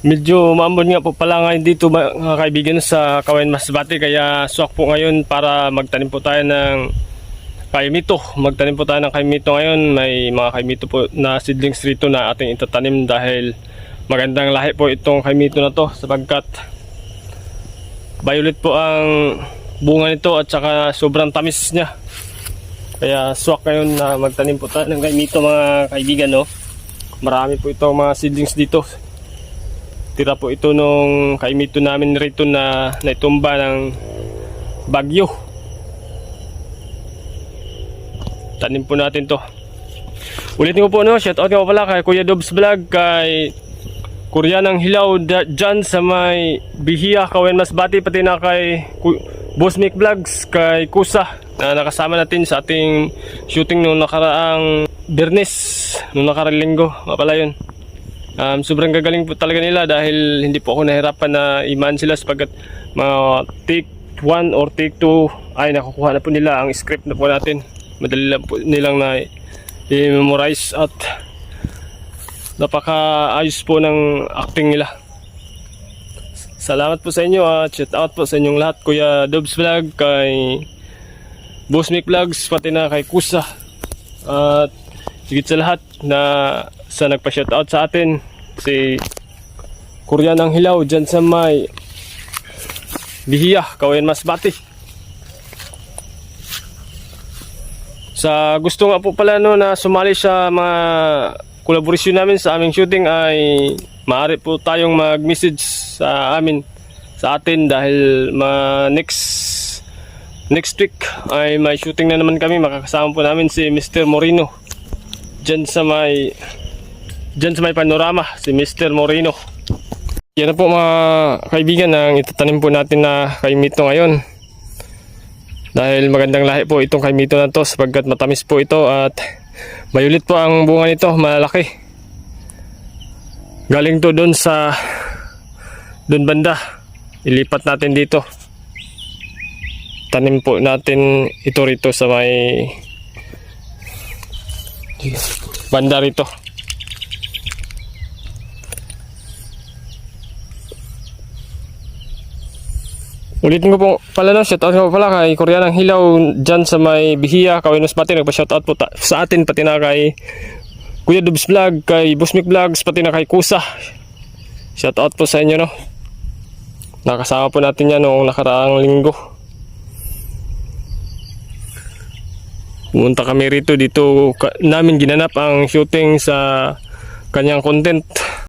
Medyo maambon nga po pala ngayon dito mga kaibigan sa Kawain Masbate kaya swak po ngayon para magtanim po tayo ng kaimito. Magtanim po tayo ng kaimito ngayon. May mga kaimito po na seedlings rito na ating itatanim dahil magandang lahi po itong kaimito na to sapagkat violet po ang bunga nito at saka sobrang tamis niya. Kaya swak ngayon na magtanim po tayo ng kaimito mga kaibigan no. Marami po itong mga seedlings dito tira po ito nung kaimito namin rito na naitumba ng bagyo. Tanim po natin to. Ulitin ko po no, shout out nga pala kay Kuya Dobs Vlog, kay Korea ng Hilaw dyan sa may Bihiya, Kawen Masbati, pati na kay Boss Mick Vlogs, kay Kusa na nakasama natin sa ating shooting nung nakaraang Bernes, nung nakaraang linggo, nga pala yun. Um, sobrang gagaling po talaga nila dahil hindi po ako nahirapan na iman sila sapagkat mga take 1 or take 2 ay nakukuha na po nila ang script na po natin. Madali lang po nilang na i-memorize at napaka-ayos po ng acting nila. Salamat po sa inyo at shout out po sa inyong lahat. Kuya Dubs Vlog, kay Boss Mick Vlogs, pati na kay Kusa. At higit sa lahat na sa nagpa-shoutout sa atin si Kurya ng Hilaw dyan sa may Bihiya, Kawayan Masbati. Sa gusto nga po pala no, na sumali sa mga kolaborasyon namin sa aming shooting ay maaari po tayong mag-message sa amin sa atin dahil ma next next week ay may shooting na naman kami makakasama po namin si Mr. Moreno dyan sa may dyan sa may panorama si Mr. Moreno yan na po mga kaibigan ang itatanim po natin na kaimito ngayon dahil magandang lahi po itong kaimito na to sapagkat matamis po ito at mayulit po ang bunga nito malaki galing to doon sa doon banda ilipat natin dito tanim po natin ito rito sa may banda rito. Ulitin ko po pala no, shoutout ko pala kay Korea ng Hilaw dyan sa may Bihiya, Kawinos Pati, nagpa-shoutout po sa atin, pati na kay Kuya Dubs Vlog, kay Busmik Vlogs, pati na kay Kusa. Shoutout po sa inyo no. Nakasama po natin yan noong nakaraang linggo. Pumunta kami rito dito ka- namin ginanap ang shooting sa kanyang content